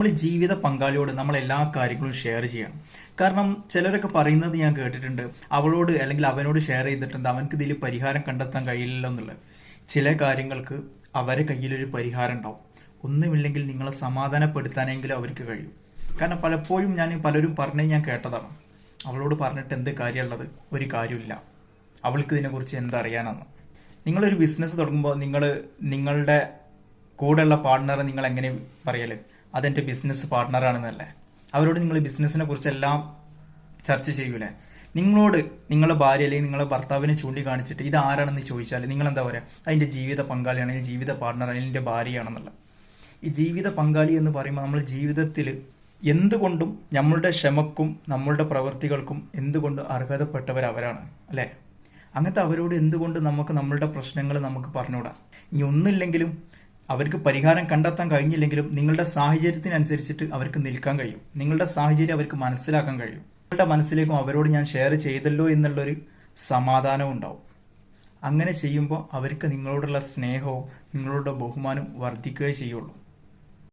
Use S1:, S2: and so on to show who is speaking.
S1: നമ്മൾ ജീവിത പങ്കാളിയോട് നമ്മൾ എല്ലാ കാര്യങ്ങളും ഷെയർ ചെയ്യണം. കാരണം ചിലരൊക്കെ പറയുന്നത് ഞാൻ കേട്ടിട്ടുണ്ട്. അവളോട് അല്ലെങ്കിൽ അവനോട് ഷെയർ ചെയ്തിട്ടുണ്ട്. അവനക്ക് ഇതിൽ പരിഹാരം കണ്ടെത്താൻ കഴിയില്ലല്ലോ എന്നുള്ളത്. ചില കാര്യങ്ങൾക്ക് അവരെ കയ്യിലൊരു പരിഹാരം ഉണ്ടാവും. ഒന്നുമില്ലെങ്കിൽ നിങ്ങളെ സമാധാനപ്പെടുത്താനെങ്കിലും അവർക്ക് കഴിയും. കാരണം പലപ്പോഴും ഞാൻ പലരും പറഞ്ഞ് ഞാൻ കേട്ടതാണ്. അവളോട് പറഞ്ഞിട്ട് എന്ത് കാര്യമുള്ളത്? ഒരു കാര്യമില്ല. അവൾക്ക് ഇതിനെക്കുറിച്ച് എന്തറിയാനാണ് നിങ്ങളൊരു ബിസിനസ് തുടങ്ങുമ്പോൾ നിങ്ങൾ നിങ്ങളുടെ കൂടെയുള്ള പാർട്ട്ണറെ നിങ്ങൾ എങ്ങനെ പറയൽ? അതെന്റെ ബിസിനസ് പാർട്ട്ണറാണെന്നല്ലേ അവരോട് നിങ്ങൾ ബിസിനസ്സിനെ കുറിച്ചെല്ലാം ചർച്ച ചെയ്യൂലേ? നിങ്ങളോട് നിങ്ങളുടെ ഭാര്യ അല്ലെങ്കിൽ നിങ്ങളുടെ ഭർത്താവിനെ ചൂണ്ടിക്കാണിച്ചിട്ട് ഇത് ആരാണെന്ന് ചോദിച്ചാൽ നിങ്ങൾ എന്താ പറയുക അതിന്റെ ജീവിത പങ്കാളിയാണെങ്കിൽ ജീവിത പാർട്ണർ അല്ലെങ്കിൽ എന്റെ ഭാര്യയാണെന്നുള്ള ഈ ജീവിത പങ്കാളി എന്ന് പറയുമ്പോൾ നമ്മൾ ജീവിതത്തിൽ എന്തുകൊണ്ടും നമ്മളുടെ ക്ഷമക്കും നമ്മളുടെ പ്രവൃത്തികൾക്കും എന്തുകൊണ്ട് അർഹതപ്പെട്ടവർ അവരാണ് അല്ലേ? അങ്ങനത്തെ അവരോട് എന്തുകൊണ്ട് നമുക്ക് നമ്മളുടെ പ്രശ്നങ്ങൾ നമുക്ക് പറഞ്ഞുകൂടാ? ഇനി ഒന്നുമില്ലെങ്കിലും അവർക്ക് പരിഹാരം കണ്ടെത്താൻ കഴിഞ്ഞില്ലെങ്കിലും നിങ്ങളുടെ സാഹചര്യത്തിനനുസരിച്ചിട്ട് അവർക്ക് നിൽക്കാൻ കഴിയും. നിങ്ങളുടെ സാഹചര്യം അവർക്ക് മനസ്സിലാക്കാൻ കഴിയും. നിങ്ങളുടെ മനസ്സിലേക്കും അവരോട് ഞാൻ ഷെയർ ചെയ്തല്ലോ എന്നുള്ളൊരു സമാധാനവും ഉണ്ടാവും. അങ്ങനെ ചെയ്യുമ്പോൾ അവർക്ക് നിങ്ങളോടുള്ള സ്നേഹവും നിങ്ങളോടുള്ള ബഹുമാനവും വർദ്ധിക്കുകയേ ചെയ്യുള്ളൂ.